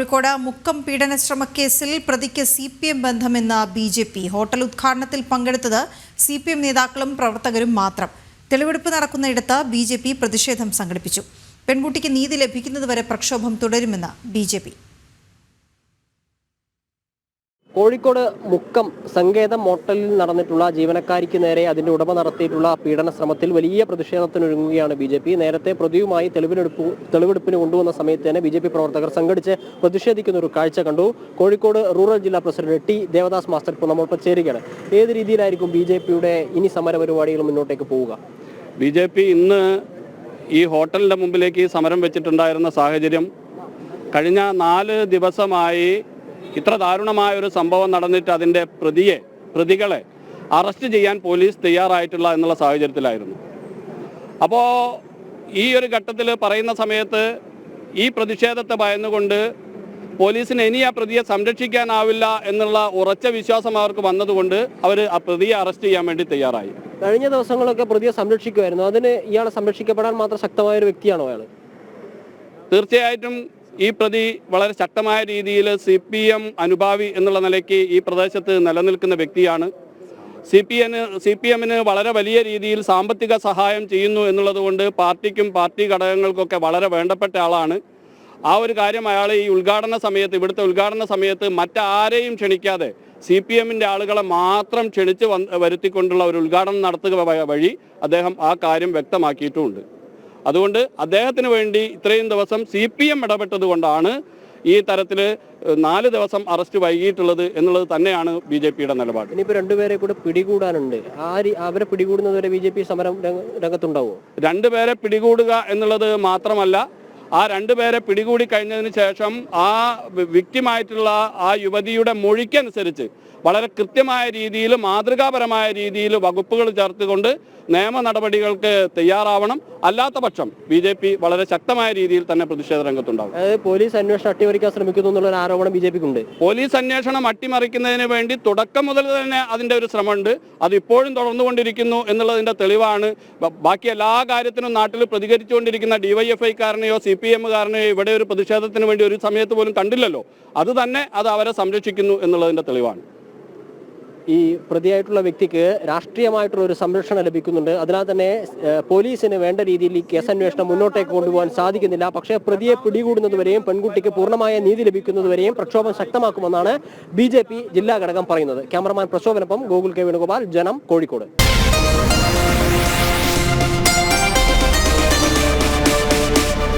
കോഴിക്കോട് മുക്കം പീഡനശ്രമ കേസിൽ പ്രതിക്ക് സി പി എം ബന്ധമെന്ന ബി ജെ പി. ഹോട്ടൽ ഉദ്ഘാടനത്തിൽ പങ്കെടുത്തത് സി പി എം നേതാക്കളും പ്രവർത്തകരും മാത്രം. തെളിവെടുപ്പ് നടക്കുന്നയിടത്ത് ബി ജെ പി പ്രതിഷേധം സംഘടിപ്പിച്ചു. പെൺകുട്ടിക്ക് നീതി ലഭിക്കുന്നതുവരെ പ്രക്ഷോഭം തുടരുമെന്ന് B J P. Kozhikode Mukkam സങ്കേതം മോട്ടലിൽ നടന്നിട്ടുള്ള ജീവനക്കാരിക്ക് നേരെ അതിന്റെ ഉടമ നടത്തിയിട്ടുള്ള പീഡന ശ്രമത്തിൽ വലിയ പ്രതിഷേധത്തിനൊരുങ്ങുകയാണ് ബി ജെ പി. നേരത്തെ പ്രതിയുമായി തെളിവെടുപ്പ് തെളിവെടുപ്പിന് കൊണ്ടുവന്ന സമയത്ത് തന്നെ ബി ജെ പി പ്രവർത്തകർ സംഘടിച്ച് പ്രതിഷേധിക്കുന്ന ഒരു കാഴ്ച കണ്ടു. കോഴിക്കോട് റൂറൽ ജില്ലാ പ്രസിഡന്റ് ടി ദേവദാസ് മാസ്റ്റർ ഇപ്പോൾ നമ്മളിപ്പോൾ ചേരുകയാണ്. ഏത് രീതിയിലായിരിക്കും ബി ജെ പിയുടെ ഇനി സമര പരിപാടികൾ മുന്നോട്ടേക്ക് പോവുക? ബി ജെ പി ഇന്ന് ഈ ഹോട്ടലിന്റെ മുമ്പിലേക്ക് സമരം വെച്ചിട്ടുണ്ടായിരുന്ന സാഹചര്യം കഴിഞ്ഞ നാല് ദിവസമായി ഇത്ര ദാരുണമായ ഒരു സംഭവം നടന്നിട്ട് അതിന്റെ പ്രതിയെ പ്രതികളെ അറസ്റ്റ് ചെയ്യാൻ പോലീസ് തയ്യാറായിട്ടുള്ള എന്നുള്ള സാഹചര്യത്തിലായിരുന്നു. അപ്പോൾ ഈ ഒരു ഘട്ടത്തിൽ പറയുന്ന സമയത്ത് ഈ പ്രതിഷേധത്തെ ഭയന്നുകൊണ്ട് പോലീസിന് ഇനി ആ പ്രതിയെ സംരക്ഷിക്കാനാവില്ല എന്നുള്ള ഉറച്ച വിശ്വാസം അവർക്ക് വന്നതുകൊണ്ട് അവർ ആ പ്രതിയെ അറസ്റ്റ് ചെയ്യാൻ വേണ്ടി തയ്യാറായി. കഴിഞ്ഞ ദിവസങ്ങളൊക്കെ പ്രതിയെ സംരക്ഷിക്കുമായിരുന്നു. അതിന് ഇയാളെ സംരക്ഷിക്കപ്പെടാൻ മാത്രം ശക്തമായ ഒരു വ്യക്തിയാണോ അയാൾ തീർച്ചയായിട്ടും ഈ പ്രതി വളരെ ശക്തമായ രീതിയിൽ സി പി എം അനുഭാവി എന്നുള്ള നിലയ്ക്ക് ഈ പ്രദേശത്ത് നിലനിൽക്കുന്ന വ്യക്തിയാണ്. സി പി എന് സി പി എമ്മിന് വളരെ വലിയ രീതിയിൽ സാമ്പത്തിക സഹായം ചെയ്യുന്നു എന്നുള്ളതുകൊണ്ട് പാർട്ടിക്കും പാർട്ടി ഘടകങ്ങൾക്കൊക്കെ വളരെ വേണ്ടപ്പെട്ട ആളാണ്. ആ ഒരു കാര്യം അയാൾ ഈ ഉദ്ഘാടന സമയത്ത് ഇവിടുത്തെ ഉദ്ഘാടന സമയത്ത് മറ്റാരെയും ക്ഷണിക്കാതെ സി പി എമ്മിന്റെ ആളുകളെ മാത്രം ക്ഷണിച്ച് വരുത്തിക്കൊണ്ടുള്ള ഒരു ഉദ്ഘാടനം നടത്തുക വഴി അദ്ദേഹം ആ കാര്യം വ്യക്തമാക്കിയിട്ടുമുണ്ട് അതുകൊണ്ട് അദ്ദേഹത്തിന് വേണ്ടി ഇത്രയും ദിവസം സി പി എം ഇടപെട്ടത് കൊണ്ടാണ് ഈ തരത്തിൽ നാല് ദിവസം അറസ്റ്റ് വൈകിയിട്ടുള്ളത് എന്നുള്ളത് തന്നെയാണ് ബി ജെ പിയുടെ നിലപാട്. ഇനിയിപ്പോൾ രണ്ടുപേരെ കൂടെ പിടികൂടാനുണ്ട്. അവരെ പിടികൂടുന്നതുവരെ ബി ജെ പി സമരം രംഗ- രംഗത്തുണ്ടാവുമോ രണ്ടുപേരെ പിടികൂടുക എന്നുള്ളത് മാത്രമല്ല ആ രണ്ടുപേരെ പിടികൂടി കഴിഞ്ഞതിന് ശേഷം ആ വ്യക്തിമായിട്ടുള്ള ആ യുവതിയുടെ മൊഴിക്കനുസരിച്ച് വളരെ കൃത്യമായ രീതിയിൽ മാതൃകാപരമായ രീതിയിൽ വകുപ്പുകൾ ചേർത്തുകൊണ്ട് നിയമ നടപടികൾക്ക് തയ്യാറാവണം. അല്ലാത്ത പക്ഷം ബി ജെ പി വളരെ ശക്തമായ രീതിയിൽ തന്നെ പ്രതിഷേധ രംഗത്തുണ്ടാവും അതായത് പോലീസ് അന്വേഷണം അട്ടിമറിക്കാൻ ശ്രമിക്കുന്നു എന്നുള്ള ആരോപണം ബി ജെ പിക്കുണ്ട്. പോലീസ് അന്വേഷണം അട്ടിമറിക്കുന്നതിന് വേണ്ടി തുടക്കം മുതൽ തന്നെ അതിന്റെ ഒരു ശ്രമമുണ്ട്. അത് ഇപ്പോഴും തുടർന്നുകൊണ്ടിരിക്കുന്നു എന്നുള്ളതിന്റെ തെളിവാണ്. ബാക്കി എല്ലാ കാര്യത്തിനും നാട്ടിൽ പ്രതികരിച്ചുകൊണ്ടിരിക്കുന്ന ഡിവൈഎഫ്ഐക്കാരനെയോ സി പി എമ്മുകാരനെയോ ഇവിടെ ഒരു പ്രതിഷേധത്തിന് വേണ്ടി ഒരു സമയത്ത് പോലും കണ്ടില്ലല്ലോ. അത് തന്നെ അത് അവരെ സംരക്ഷിക്കുന്നു എന്നുള്ളതിന്റെ തെളിവാണ്. ഈ പ്രതിയായിട്ടുള്ള വ്യക്തിക്ക് രാഷ്ട്രീയമായിട്ടുള്ള ഒരു സംരക്ഷണം ലഭിക്കുന്നുണ്ട്. അതിനാൽ തന്നെ പോലീസിന് വേണ്ട രീതിയിൽ ഈ കേസന്വേഷണം മുന്നോട്ടേക്ക് കൊണ്ടുപോകാൻ സാധിക്കുന്നില്ല. പക്ഷേ പ്രതിയെ പിടികൂടുന്നതുവരെയും പെൺകുട്ടിക്ക് പൂർണമായ നീതി ലഭിക്കുന്നതുവരെയും പ്രക്ഷോഭം ശക്തമാക്കുമെന്നാണ് ബി ജില്ലാ ഘടകം പറയുന്നത്. ക്യാമറമാൻ പ്രക്ഷോഭനൊപ്പം ഗോകുൽ കെ വേണുഗോപാൽ ജനം കോഴിക്കോട്.